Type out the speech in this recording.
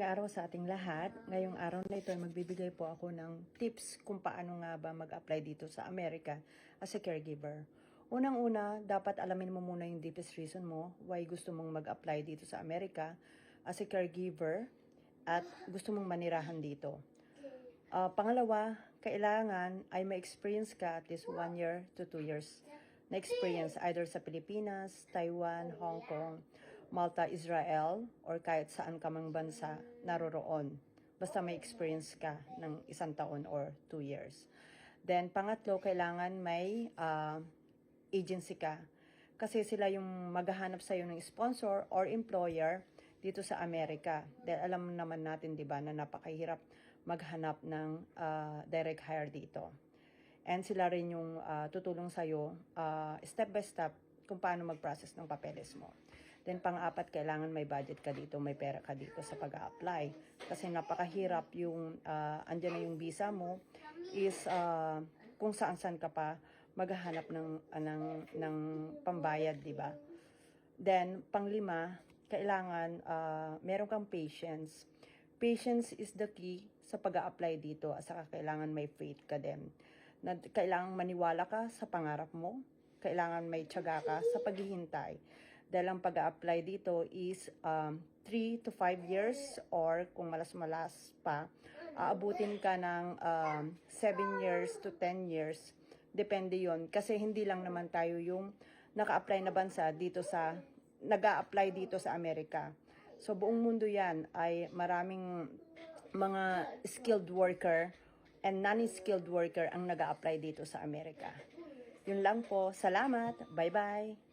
Magandang araw sa ating lahat. Ngayong araw na ito ay magbibigay po ako ng tips kung paano nga ba mag-apply dito sa Amerika as a caregiver. Unang-una, dapat alamin mo muna yung deepest reason mo why gusto mong mag-apply dito sa Amerika as a caregiver at gusto mong manirahan dito. Ah, pangalawa, kailangan ay may experience ka at least one year to two years na experience either sa Pilipinas, Taiwan, Hong Kong, Malta, Israel, or kahit saan ka mang bansa naroroon. Basta may experience ka ng isang taon or two years. Then, pangatlo, kailangan may ah, agency ka. Kasi sila yung maghahanap sa'yo ng sponsor or employer dito sa Amerika. Dahil alam naman natin, di ba, na napakahirap maghanap ng ah, direct hire dito. And sila rin yung ah, tutulong sa'yo ah, step by step kung paano mag-process ng papeles mo. Then pang-apat, kailangan may budget ka dito, may pera ka dito sa pag-apply. Kasi napakahirap yung, ah, andyan na yung visa mo, is ah, kung saan-saan ka pa maghahanap ng, ah, ng, ng pambayad, di ba? Then, panglima, kailangan ah, meron kang patience. Patience is the key sa pag apply dito at saka kailangan may faith ka din. Na, kailangan maniwala ka sa pangarap mo. Kailangan may tiyaga ka sa paghihintay. Dahil ang pag apply dito is 3 to 5 years or kung malas-malas pa, aabutin ka ng 7 years to 10 years. Depende yon Kasi hindi lang naman tayo yung naka-apply na bansa dito sa nag apply dito sa Amerika. So buong mundo yan ay maraming mga skilled worker and non-skilled worker ang nag apply dito sa Amerika. Yun lang po. Salamat. Bye-bye.